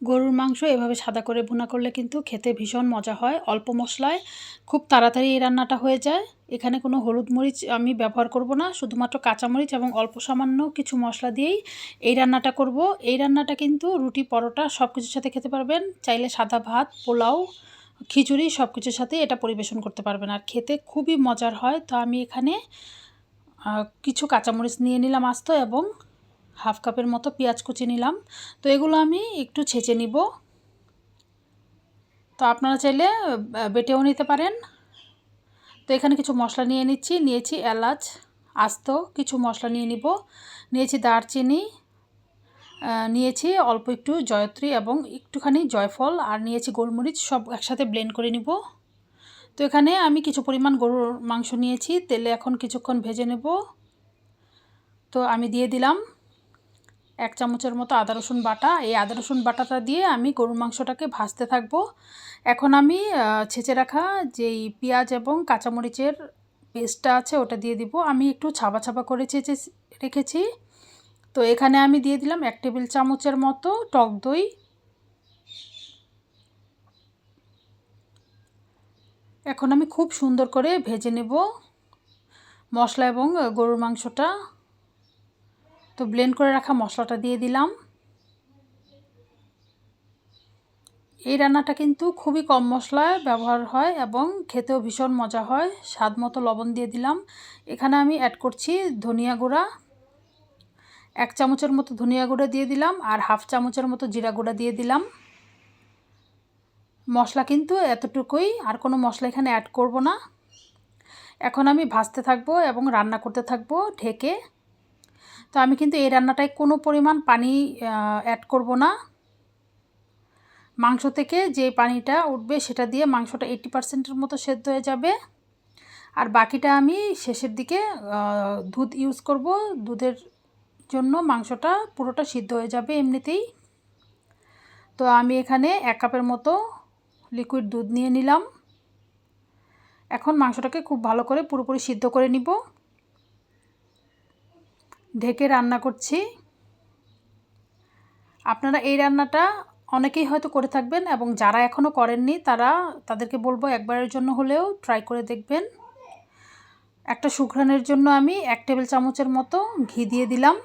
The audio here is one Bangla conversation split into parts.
গরুর মাংস এভাবে সাদা করে ভুনা করলে কিন্তু খেতে ভীষণ মজা হয়। অল্প মশলায় খুব তাড়াতাড়ি এই রান্নাটা হয়ে যায়। এখানে কোনো হলুদ মরিচ আমি ব্যবহার করব না, শুধুমাত্র কাঁচামরিচ এবং অল্প সামান্য কিছু মশলা দিয়েই এই রান্নাটা করব। এই রান্নাটা কিন্তু রুটি, পরোটা সব কিছুর সাথে খেতে পারবেন। চাইলে সাদা ভাত, পোলাও, খিচুড়ি সব কিছুর সাথে এটা পরিবেশন করতে পারবেন। আর খেতে খুবই মজার হয়। তো আমি এখানে কিছু কাঁচামরিচ নিয়ে নিলাম আস্ত এবং হাফ কাপের মতো পেঁয়াজ কুচি নিলাম। তো এগুলো আমি একটু ছেঁচে নিব। তো আপনারা চাইলে বেটেও নিতে পারেন। তো এখানে কিছু মশলা নিয়ে নিচ্ছি। নিয়েছি এলাচ, আস্ত কিছু মশলা নিয়ে নিব। নিয়েছি দারচিনি নিয়েছি অল্প একটু জয়ত্রী এবং একটুখানি জয়ফল আর নিয়েছি গোলমরিচ সব একসাথে ব্লেন্ড করে নিব। তো এখানে আমি কিছু পরিমাণ গরুর মাংস নিয়েছি। তেলে এখন কিছুক্ষণ ভেজে নেব। তো আমি দিয়ে দিলাম। এক চামচের মতো আদা রসুন বাটা। এই আদা রসুন বাটাটা দিয়ে আমি গরুর মাংসটাকে ভাজতে থাকব। এখন আমি ছেঁচে রাখা যেই পেঁয়াজ এবং কাঁচামরিচের পেস্টটা আছে ওটা দিয়ে দিব। আমি একটু ছাবা ছাবা করে ছেঁচে রেখেছি। তো এখানে আমি দিয়ে দিলাম এক টেবিল চামচের মতো টক দই। এখন আমি খুব সুন্দর করে ভেজে নেব মশলা এবং গরুর মাংসটা। তো ব্লেন্ড করে রাখা মশলাটা দিয়ে দিলাম। এই রান্নাটা কিন্তু খুবই কম মশলায় ব্যবহার হয় এবং খেতেও ভীষণ মজা হয়। স্বাদ মতো লবণ দিয়ে দিলাম। এখানে আমি অ্যাড করছি ধনিয়া গুঁড়া। এক চামচের মতো ধনিয়া গুঁড়া দিয়ে দিলাম আর হাফ চামচের মতো জিরা গুঁড়া দিয়ে দিলাম। মশলা কিন্তু এতটুকুই, আর কোনো মশলা এখানে অ্যাড করব না। এখন আমি ভাজতে থাকব এবং রান্না করতে থাকব ঢেকে। তো আমি কিন্তু এই রান্নাটায় কোনো পরিমাণ পানি অ্যাড করব না। মাংস থেকে যে পানিটা উঠবে সেটা দিয়ে মাংসটা এইটি পার্সেন্টের মতো সেদ্ধ হয়ে যাবে। আর বাকিটা আমি শেষের দিকে দুধ ইউজ করব। দুধের জন্য মাংসটা পুরোটা সিদ্ধ হয়ে যাবে এমনিতেই। তো আমি এখানে এক কাপের মতো লিকুইড দুধ নিয়ে নিলাম। এখন মাংসটাকে খুব ভালো করে পুরোপুরি সিদ্ধ করে নিব। ঢেকে রান্না করছি। আপনারা এই রান্নাটা অনেকেই হয়তো করে থাকবেন এবং যারা এখনও করেননি তারা তাদেরকে বলব একবারের জন্য হলেও ট্রাই করে দেখবেন। একটা শুকরানের জন্য আমি এক টেবিল চামচের মতো ঘি দিয়ে দিলাম।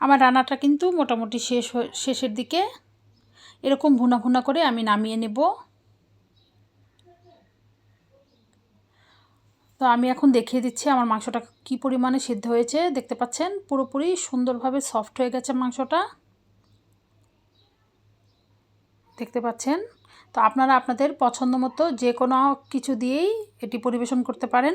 আমার রান্নাটা কিন্তু মোটামুটি শেষ শেষের দিকে এরকম ভুনা ভুনা করে আমি নামিয়ে নেব। তো আমি এখন দেখিয়ে দিচ্ছি আমার মাংসটা কি পরিমাণে সিদ্ধ হয়েছে। দেখতে পাচ্ছেন, পুরোপুরি সুন্দরভাবে সফট হয়ে গেছে মাংসটা। দেখতে পাচ্ছেন, তো আপনারা আপনাদের পছন্দ মতো যে কোনো কিছু দিয়েই এটি পরিবেশন করতে পারেন।